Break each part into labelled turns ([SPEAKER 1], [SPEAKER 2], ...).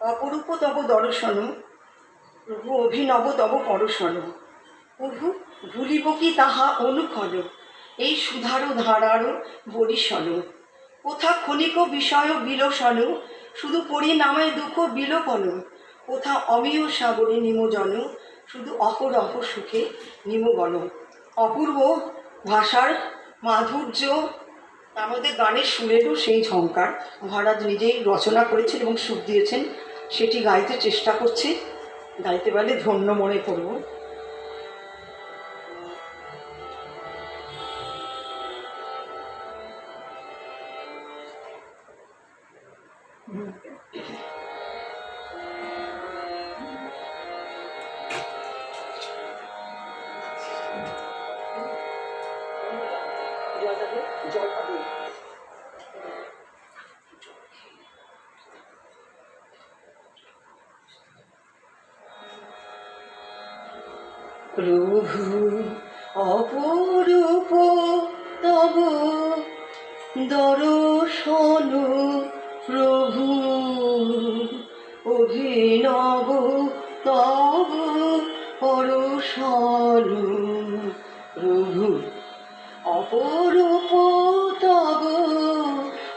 [SPEAKER 1] অপরূপ তব দর্শন প্রভু অভিনব তব পরশন প্রভু, ভুলিব কি তাহা অনুক্ষণ এই সুধার ধারার বরিশন কোথা ক্ষণিক বিষয় বিলোসন? শুধু পরিণামে দুঃখ বিলোপন? কোথা অমিয় সাগরে নিমজন? শুধু অহরহ সুখে নিমগণ অপূর্ব ভাষার মাধুর্য আমাদের গানের সুরেরও সেই ঝঙ্কার মহারাজ নিজেই রচনা করেছেন এবং সুখ দিয়েছেন। সেটি গাইতে চেষ্টা করছি। গাইতে পারলে ধন্য মনে করব। জল পাবে? প্রভু, অপরূপ তব দর্শন প্রভু, অভিনব তব পরশন প্রভু, অপরূপ তব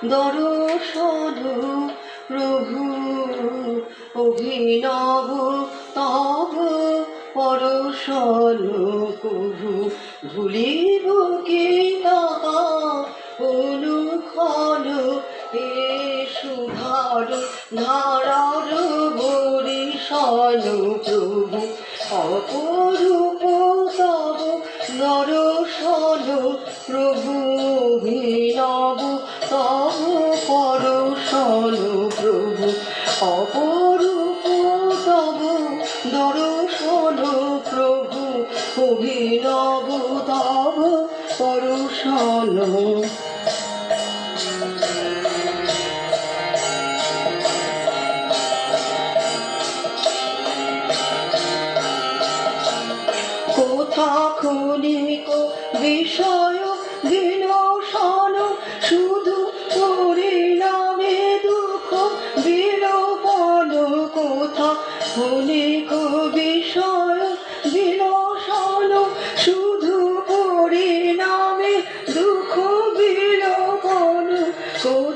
[SPEAKER 1] দর্শন প্রভু, অভিনব তব পরশন প্রভু ভুলিব কি তাহা অনুক্ষণ এ সুধার ধারার বরিশন প্রভু, অপরূপ তব দর্শন প্রভু ভিনব তব অভিনব তব পরশন। কোথা ক্ষণিক বিষয় বিনশন শুধু পরিণামে দুঃখ বিলোপন। কোথা ক্ষণিক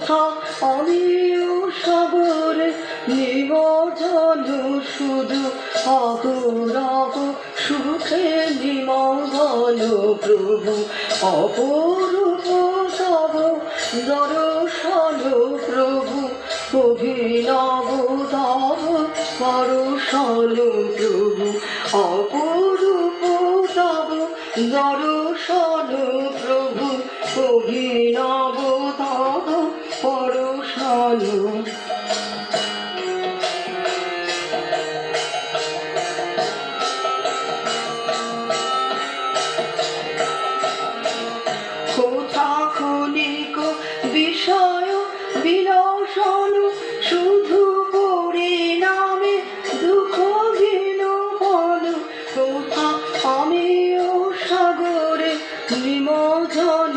[SPEAKER 1] কোথা অমিয় সাগরে নিমজন শুধু অহরহ সুখে নিমগন প্রভু অপরূপ তব দর্শন প্রভু অভিনব তব পরশন প্রভু অপরূপ তব দর্শন আমিও সাগরে নিমজন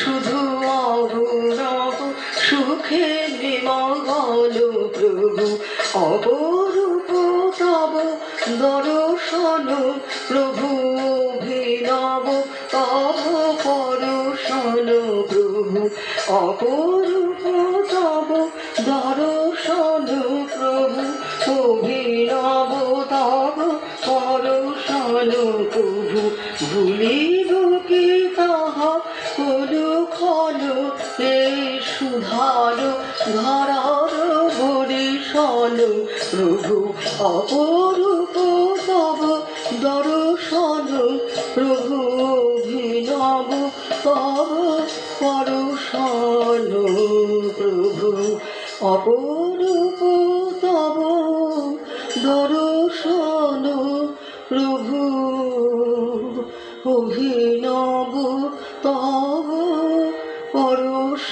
[SPEAKER 1] শুধু অবরব সুখে নিমগন প্রভু। অপরূপ তব দর্শন, প্রভু অভিনব তব পরশন প্রভু। অপরূপ তব দর্শন, প্রভু অভিনব পরশন প্রভু, ভুলিব কি তাহা? কোনো ক্ষণ এই সুধার ধারার বরিশন প্রভু, অপরূপ তব দর্শন। প্রভু, অভিনব তব পরশন। প্রভু, অপরূপ তব দর্শন। প্রভু অভিনব তব পরশ